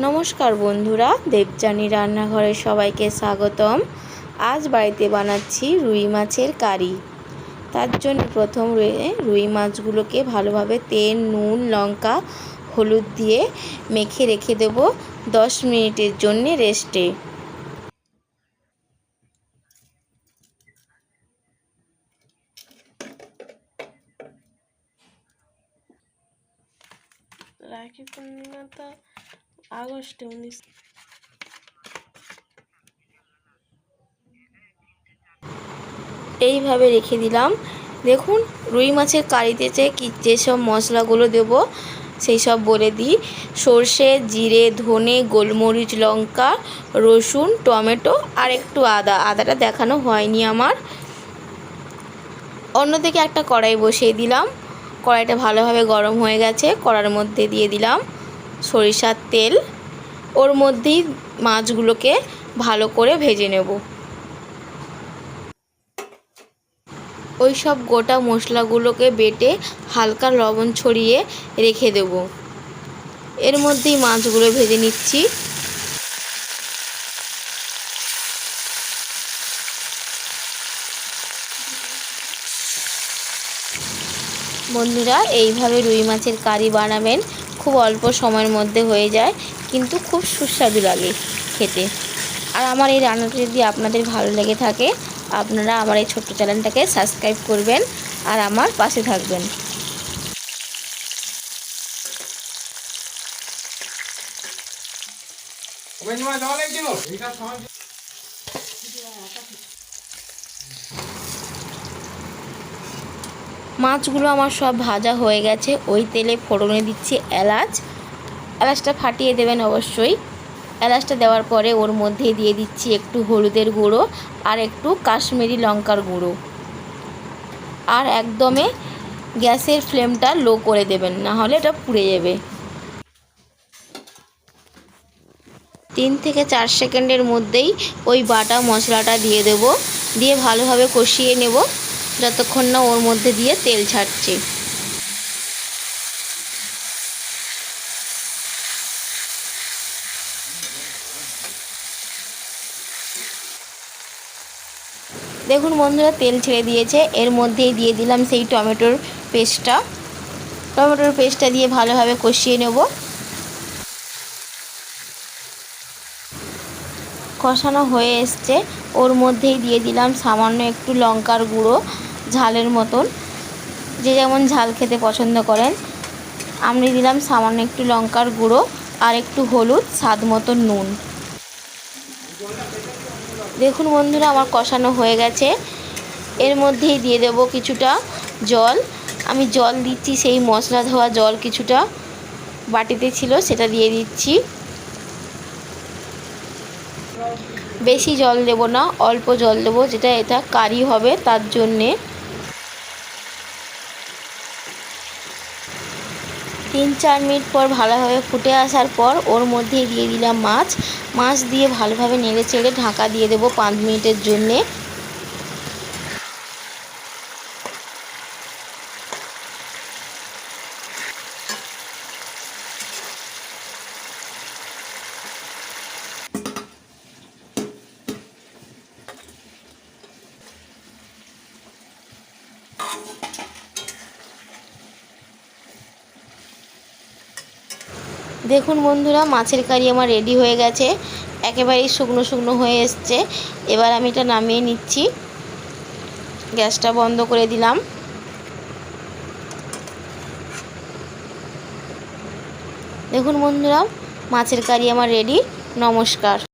নমস্কার বন্ধুরা, দেবযানী রান্নাঘরে সবাইকে স্বাগতম। আজ বাড়িতে বানাচ্ছি রুই মাছের কারি। তার জন্য প্রথম রুই- মাছগুলোকে ভালোভাবে তেল, নুন, লঙ্কা, হলুদ দিয়ে মেখে রেখে দেব দশ মিনিটের জন্য রেস্টে। রাখি পূর্ণিমা তো আগস্টে উনিশ এইভাবে রেখে দিলাম। দেখুন, রুই মাছের কারিতে কী যেসব মশলাগুলো দেব, সেই সব বলে দিই। সর্ষে, জিরে, ধনে, গোলমরিচ, লঙ্কা, রসুন, টমেটো আর একটু আদা। আদাটা দেখানো হয়নি আমার। অন্যদিকে একটা কড়াই বসিয়ে দিলাম। কড়াইটা ভালোভাবে গরম হয়ে গেছে। কড়ার মধ্যে দিয়ে দিলাম। সরিষার তেল। ওর মধ্যেই মাছগুলোকে ভালো করে ভেজে নেব। ওই সব গোটা মশলাগুলোকে বেটে হালকা লবণ ছড়িয়ে রেখে দেব। এর মধ্যেই মাছগুলো ভেজে নিচ্ছি। বন্ধুরা, এইভাবে রুই মাছের কারি বানাবেন। খুব অল্প সময়ের মধ্যে হয়ে যায়, কিন্তু খুব সুস্বাদু লাগে খেতে। আর আমার এই রান্নাটা যদি আপনাদের ভালো লেগে থাকে, আপনারা আমার এই ছোট্ট চ্যানেলটাকে সাবস্ক্রাইব করবেন আর আমার পাশে থাকবেন। মাছগুলো আমার সব ভাজা হয়ে গেছে। ওই তেলে ফোড়নে দিচ্ছি এলাচ। এলাচটা ফাটিয়ে দেবেন অবশ্যই। এলাচটা দেওয়ার পরে ওর মধ্যে দিয়ে দিচ্ছি একটু হলুদের গুঁড়ো আর একটু কাশ্মীরি লঙ্কার গুঁড়ো। আর একদমে গ্যাসের ফ্লেমটা লো করে দেবেন, না হলে এটা পুড়ে যাবে। তিন থেকে চার সেকেন্ডের মধ্যেই ওই বাটা মশলাটা দিয়ে দেব। দিয়ে ভালোভাবে কষিয়ে নেব। যতক্ষণ না ওর মধ্যে দিয়ে তেল ছাড়ছে। দেখুন বন্ধুরা, তেল ছেড়ে দিয়েছে। এর মধ্যেই দিয়ে দিলাম সেই টমেটোর পেস্টটা। টমেটোর পেস্টটা দিয়ে ভালোভাবে কষিয়ে নেব। কষানো হয়ে এসছে। ওর মধ্যেই দিয়ে দিলাম সামান্য একটু লঙ্কার গুঁড়ো। ঝালের মতন। যে যেমন ঝাল খেতে পছন্দ করেন। আমি দিলাম সামান্য একটু লঙ্কার গুঁড়ো আর একটু হলুদ স্বাদ মতো নুন। দেখুন বন্ধুরা, আমার কষানো হয়ে গেছে। এর মধ্যেই দিয়ে দেব কিছুটা জল। আমি জল দিচ্ছি, সেই মশলা ধোয়া জল কিছুটা বাটিতে ছিল, সেটা দিয়ে দিচ্ছি। বেশি জল দেব না, অল্প জল দেব, যেটা এটা কারি হবে তার জন্যে। তিন চার মিনিট পর ভালোভাবে ফুটে আসার পর ওর মধ্যে দিয়ে দিলাম মাছ। মাছ দিয়ে ভালোভাবে নেড়ে চেড়ে ঢাকা দিয়ে দেবো পাঁচ মিনিটের জন্যে। দেখুন বন্ধুরা, মাছের কারি আমার রেডি হয়ে গেছে। একেবারেই শুকনো শুকনো হয়ে এসছে। এবার আমি এটা নামিয়ে নিচ্ছি। গ্যাসটা বন্ধ করে দিলাম। দেখুন বন্ধুরা, মাছের কারি আমার রেডি নমস্কার।